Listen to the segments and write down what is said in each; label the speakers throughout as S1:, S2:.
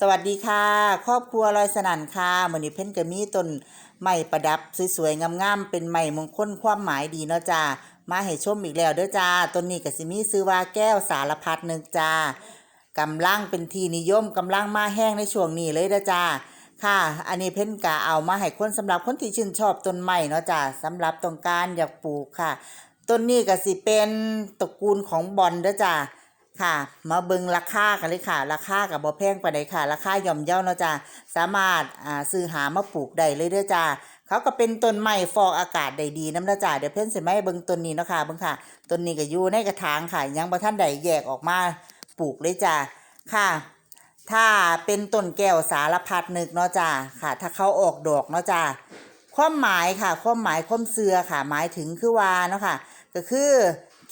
S1: สวัสดีค่ะ ครอบครัวลอยสนันค่ะมือนี้เพ่นก็มีต้นไม้ประดับสวยๆงามๆเป็นไม้มงคลความหมายดีเนาะจ้ามาให้ชมอีกแล้วเด้อจ้าต้นนี้ก็สิมีชื่อว่าแก้วสารพัดนึกจ้ากำลังเป็นที่นิยมกำลังมาแห้งในช่วงนี้เลยเด้อจ้าค่ะ อันนี้เพ่นก็เอามาให้คนสำหรับคนที่ชื่นชอบต้นไม้เนาะจ้าสำหรับต้องการอยากปลูกค่ะต้นนี้ก็สิเป็นตระกูลของบอนเด้อจ้า ค่ะ มาเบิงราคากันเลยค่ะ ราคากับบ่แพงปานใดค่ะ ราคาย่อมเยาเนาะจ้าสามารถอ่าซื้อหามาปลูกได้เลยเด้อจ้าเขาก็เป็นต้นไม้ฟอกอากาศได้ดีนำเด้อจ้าเดี๋ยวเพ่นสิมาให้เบิงต้นนี้เนาะค่ะเบิงค่ะต้นนี้ก็อยู่ในกระถางค่ะ ยังบ่ทันได้แยกออกมาปลูกเลยจ้าค่ะ ถ้าเป็นต้นแก้วสารพัดนึกเนาะจ้าค่ะ ถ้าเขาออกดอกเนาะจ้าความหมายค่ะ ความหมายความเสือค่ะ หมายถึงคือว่าเนาะค่ะ ก็คือ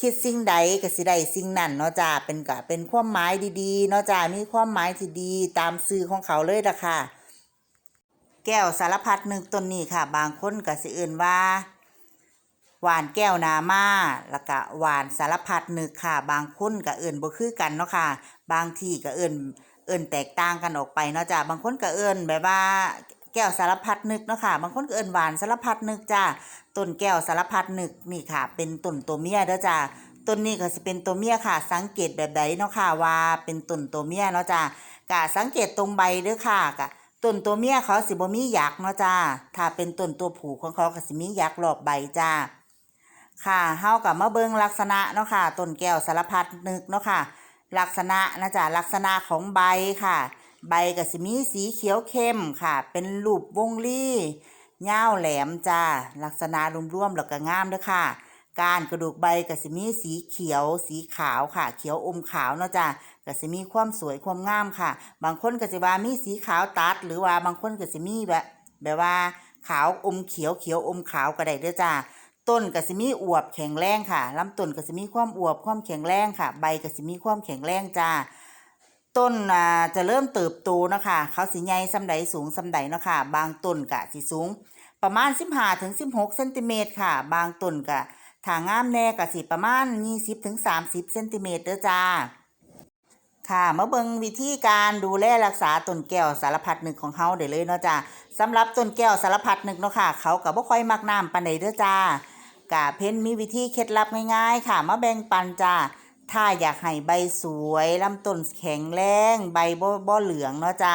S1: คิดสิ่งใดก็สิได้สิ่งนั้นเนาะจ้าเป็นกะเป็นความหมายดีๆเนาะจ้ามีความหมายที่ดีตามสื่อของเขาเลยละค่ะ แก้วสารพัดนึกต้นนี้ค่ะ บางคนก็สิเอื่นว่า หวานแก้วนามาแล้วก็หวานสารพัดนึกค่ะ บางคนก็เอื่นบ่คือกันเนาะค่ะ บางทีก็เอื่นเอื่นแตกต่างกันออกไปเนาะจ้าบางคนก็เอื่นแบบว่า แก้วสารพัดนึกเนาะค่ะบางคนก็เอื่นหวานสารพัดนึกจ้าต้นแก้วสารพัดนึกนี่ค่ะ เป็นต้นตัวเมียเด้อจ้าต้นนี้ก็จะเป็นตัวเมียค่ะ สังเกตแบบใดเนาะค่ะว่าเป็นต้นตัวเมียเนาะจ้ากะสังเกตตรงใบเด้อค่ะกะต้นตัวเมียเขาสิบ่มีหยักเนาะจ้าถ้าเป็นต้นตัวผู้ของเขาก็สิมีหยักรอบใบจ้าค่ะเฮากับมาเบิงลักษณะเนาะค่ะต้นแก้วสารพัดนึกเนาะค่ะ ลักษณะนะจ๊ะลักษณะของใบค่ะ ใบก็สิมีสีเขียวเข้มค่ะ เป็นรูปวงลี่ยาวแหลมจ้าลักษณะรวมๆแล้วก็งามเด้อค่ะการกระดูกใบก็สิมีสีเขียวสีขาวค่ะ เขียวอมขาวเนาะจ้ะก็สิมีความสวยความงามค่ะ บางคนก็สิว่ามีสีขาวตัด หรือว่าบางคนก็สิมีแบบแบบว่า ขาวอมเขียวเขียวอมขาวก็ได้เด้อจ้าต้นก็สิมีอวบแข็งแรงค่ะลำต้นก็สิมีความอวบความแข็งแรงค่ะ ใบก็สิมีความแข็งแรงจ้า ต้นอ่าจะเริ่มเติบโตนะคะเขาสิใหญ่สำใดสูงสำใดเนาะค่ะบางต้นกะสิสูง ประมาณ 15ถึง16เซนติเมตรค่ะ บางต้นกะถางามแน่กะสิประมาณ 20ถึง30เซนติเมตรเด้อจ้าค่ะมาเบิงวิธีการดูแลรักษาต้นแก้วสารพัดหนึกของเฮาได้เลยเนาะจ้าสำหรับต้นแก้วสารพัดหนึกเนาะค่ะ เขาก็บ่ค่อยมักน้ำปานใดเด้อจ้ากะเพ้นมีวิธีเคล็ดลับง่ายๆ ค่ะ มาแบ่งปันจ้า ถ้าอยากให้ใบสวยลำต้นแข็งแรงใบบ่บ่เหลืองเนาะจ้า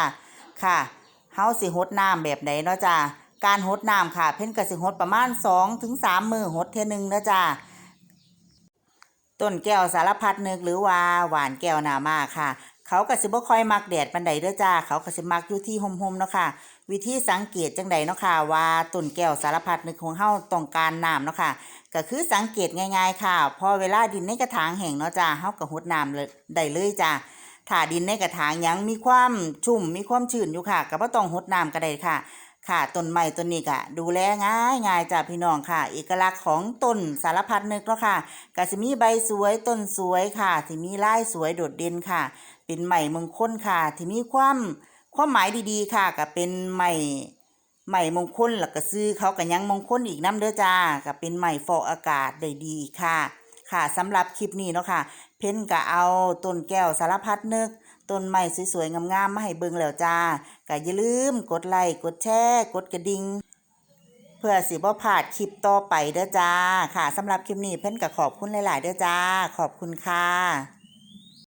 S1: ค่ะเฮาสิหดน้ำแบบใดเนาะจ้าการหดน้ำค่ะ เพิ่นก็สิหดประมาณ2ถึง3มือหดเทื่อหนึงเนาะจ้าต้นแก้วสารพัดนึกหรือว่าหวานแก้วนามาค่ะ เขาก็สิบ่ค่อยมักแดดปานใดเด้อจ้า เขาก็สิมักอยู่ที่ห่มๆเนาะค่ะ วิธีสังเกตจังใดเนาะค่ะว่าต้นแก้วสารพัดนึกของเฮาต้องการน้ำเนาะค่ะก็คือสังเกตง่ายๆค่ะ พอเวลาดินในกระถางแห้งเนาะจ้าเฮาก็หดน้ำเลยได้เลยจ้าถ้าดินในกระถางยังมีความชุ่มมีความชื้นอยู่ค่ะก็บ่ต้องหดน้ำก็ได้ค่ะ ค่ะต้นไม้ต้นนี้ก็ดูแลง่ายง่ายจ้ะพี่น้องค่ะ เอกลักษณ์ของต้นสารพัดนึกเนาะค่ะก็สิมีใบสวยต้นสวยค่ะที่มีลายสวยโดดเด่นค่ะ เป็นไม้มงคลค่ะที่มีความ ความหมายดีๆค่ะก็เป็นไม้ไม้มงคลแล้วก็ซื้อเขาก็ยังมงคลอีกน้ำเด้อจ้าก็เป็นไม้ฟอกอากาศได้ดีค่ะ ค่ะสำหรับคลิปนี้เนาะค่ะ เพ้นก็เอาต้นแก้วสารพัดนึกต้นไม้สวยๆงามๆมาให้เบิ่งแล้วจ้าก็อย่าลืมกดไลค์กดแชร์กดกระดิ่งเพื่อสิบ่พลาดคลิปต่อไปเด้อจ้า ค่ะสำหรับคลิปนี้เพิ่นก็ขอบคุณหลาย ๆ เด้อจ้า ขอบคุณค่ะ